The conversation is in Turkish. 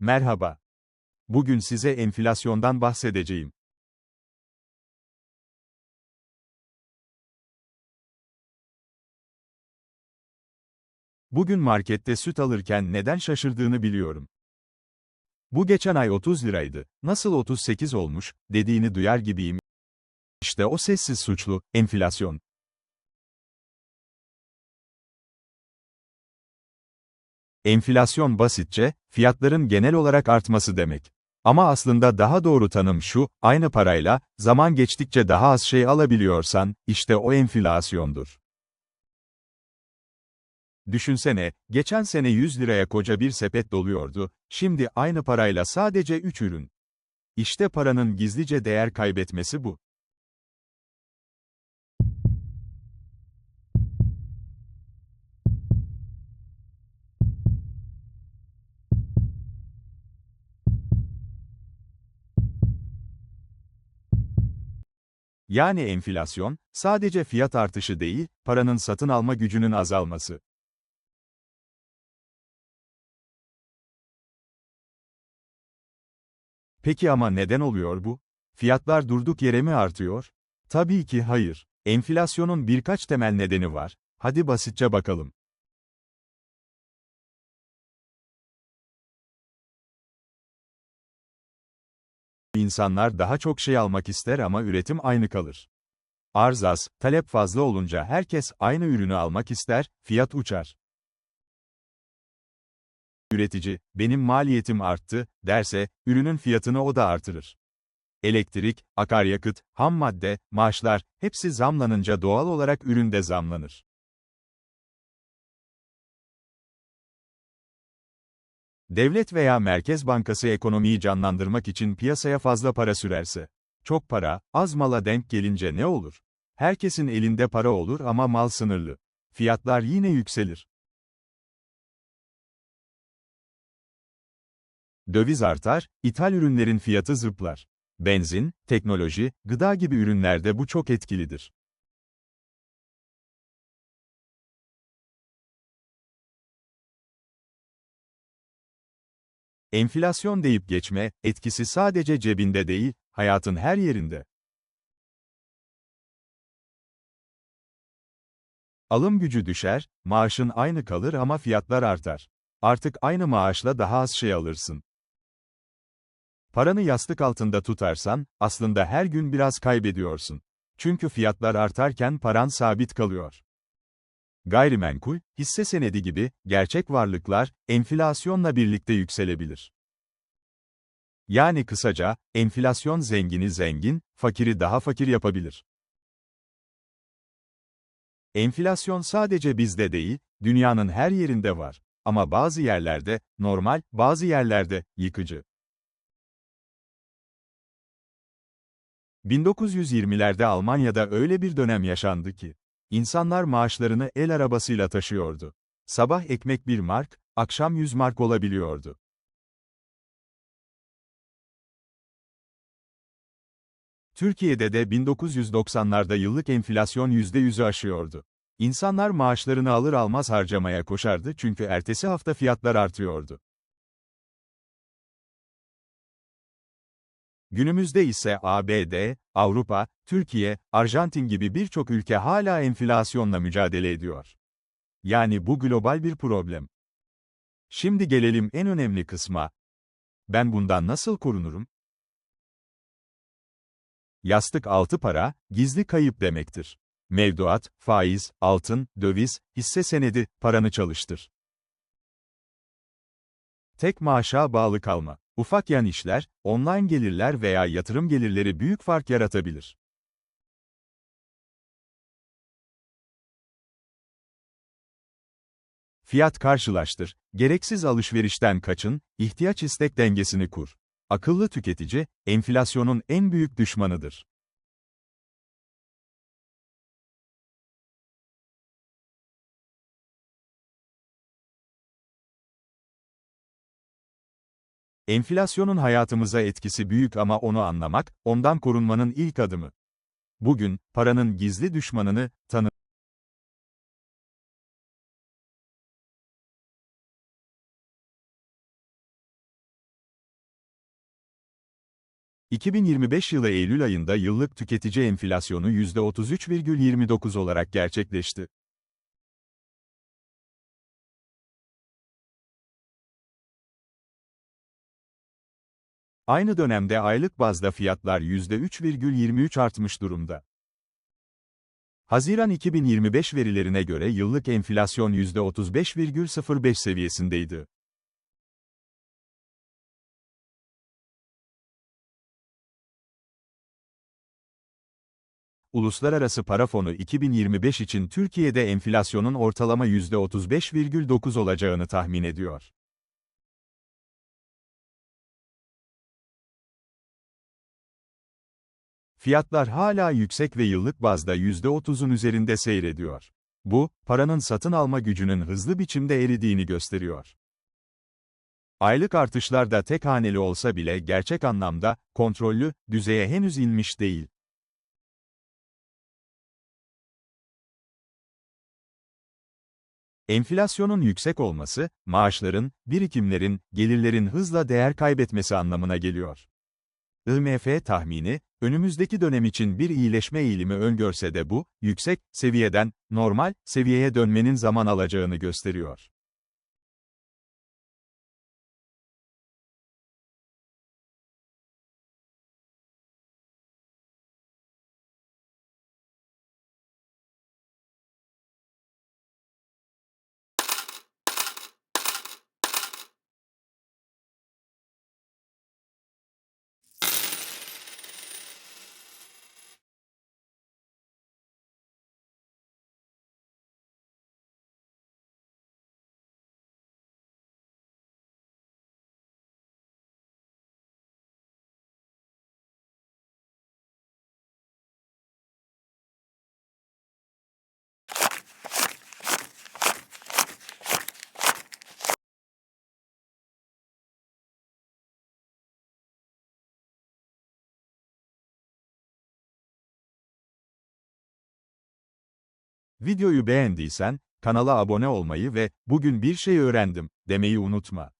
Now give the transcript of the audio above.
Merhaba. Bugün size enflasyondan bahsedeceğim. Bugün markette süt alırken neden şaşırdığını biliyorum. Bu geçen ay 30 liraydı, nasıl 38 olmuş, dediğini duyar gibiyim. İşte o sessiz suçlu, enflasyon. Enflasyon basitçe, fiyatların genel olarak artması demek. Ama aslında daha doğru tanım şu, aynı parayla, zaman geçtikçe daha az şey alabiliyorsan, işte o enflasyondur. Düşünsene, geçen sene 100 liraya koca bir sepet doluyordu, şimdi aynı parayla sadece 3 ürün. İşte paranın gizlice değer kaybetmesi bu. Yani enflasyon, sadece fiyat artışı değil, paranın satın alma gücünün azalması. Peki ama neden oluyor bu? Fiyatlar durduk yere mi artıyor? Tabii ki hayır. Enflasyonun birkaç temel nedeni var. Hadi basitçe bakalım. İnsanlar daha çok şey almak ister ama üretim aynı kalır. Arz az, talep fazla olunca herkes aynı ürünü almak ister, fiyat uçar. Üretici, benim maliyetim arttı, derse, ürünün fiyatını o da artırır. Elektrik, akaryakıt, ham madde, maaşlar, hepsi zamlanınca doğal olarak ürün de zamlanır. Devlet veya Merkez Bankası ekonomiyi canlandırmak için piyasaya fazla para sürerse, çok para, az mala denk gelince ne olur? Herkesin elinde para olur ama mal sınırlı. Fiyatlar yine yükselir. Döviz artar, ithal ürünlerin fiyatı zıplar. Benzin, teknoloji, gıda gibi ürünlerde bu çok etkilidir. Enflasyon deyip geçme, etkisi sadece cebinde değil, hayatın her yerinde. Alım gücü düşer, maaşın aynı kalır ama fiyatlar artar. Artık aynı maaşla daha az şey alırsın. Paranı yastık altında tutarsan, aslında her gün biraz kaybediyorsun. Çünkü fiyatlar artarken paran sabit kalıyor. Gayrimenkul, hisse senedi gibi, gerçek varlıklar, enflasyonla birlikte yükselebilir. Yani kısaca, enflasyon zengini zengin, fakiri daha fakir yapabilir. Enflasyon sadece bizde değil, dünyanın her yerinde var. Ama bazı yerlerde, normal, bazı yerlerde, yıkıcı. 1920'lerde Almanya'da öyle bir dönem yaşandı ki, insanlar maaşlarını el arabasıyla taşıyordu. Sabah ekmek 1 mark, akşam 100 mark olabiliyordu. Türkiye'de de 1990'larda yıllık enflasyon %100'ü aşıyordu. İnsanlar maaşlarını alır almaz harcamaya koşardı çünkü ertesi hafta fiyatlar artıyordu. Günümüzde ise ABD, Avrupa, Türkiye, Arjantin gibi birçok ülke hala enflasyonla mücadele ediyor. Yani bu global bir problem. Şimdi gelelim en önemli kısma. Ben bundan nasıl korunurum? Yastık altı para, gizli kayıp demektir. Mevduat, faiz, altın, döviz, hisse senedi, paranı çalıştır. Tek maaşa bağlı kalma. Ufak yan işler, online gelirler veya yatırım gelirleri büyük fark yaratabilir. Fiyat karşılaştır, gereksiz alışverişten kaçın, ihtiyaç istek dengesini kur. Akıllı tüketici, enflasyonun en büyük düşmanıdır. Enflasyonun hayatımıza etkisi büyük ama onu anlamak, ondan korunmanın ilk adımı. Bugün, paranın gizli düşmanını, tanı ...2025 yılı Eylül ayında yıllık tüketici enflasyonu %33,29 olarak gerçekleşti. Aynı dönemde aylık bazda fiyatlar %3,23 artmış durumda. Haziran 2025 verilerine göre yıllık enflasyon %35,05 seviyesindeydi. Uluslararası Para Fonu 2025 için Türkiye'de enflasyonun ortalama %35,9 olacağını tahmin ediyor. Fiyatlar hala yüksek ve yıllık bazda %30'un üzerinde seyrediyor. Bu, paranın satın alma gücünün hızlı biçimde eridiğini gösteriyor. Aylık artışlar da tek haneli olsa bile gerçek anlamda, kontrollü, düzeye henüz inmiş değil. Enflasyonun yüksek olması, maaşların, birikimlerin, gelirlerin hızla değer kaybetmesi anlamına geliyor. IMF tahmini, önümüzdeki dönem için bir iyileşme eğilimi öngörse de bu, yüksek seviyeden normal seviyeye dönmenin zaman alacağını gösteriyor. Videoyu beğendiysen, kanala abone olmayı ve bugün bir şey öğrendim demeyi unutma.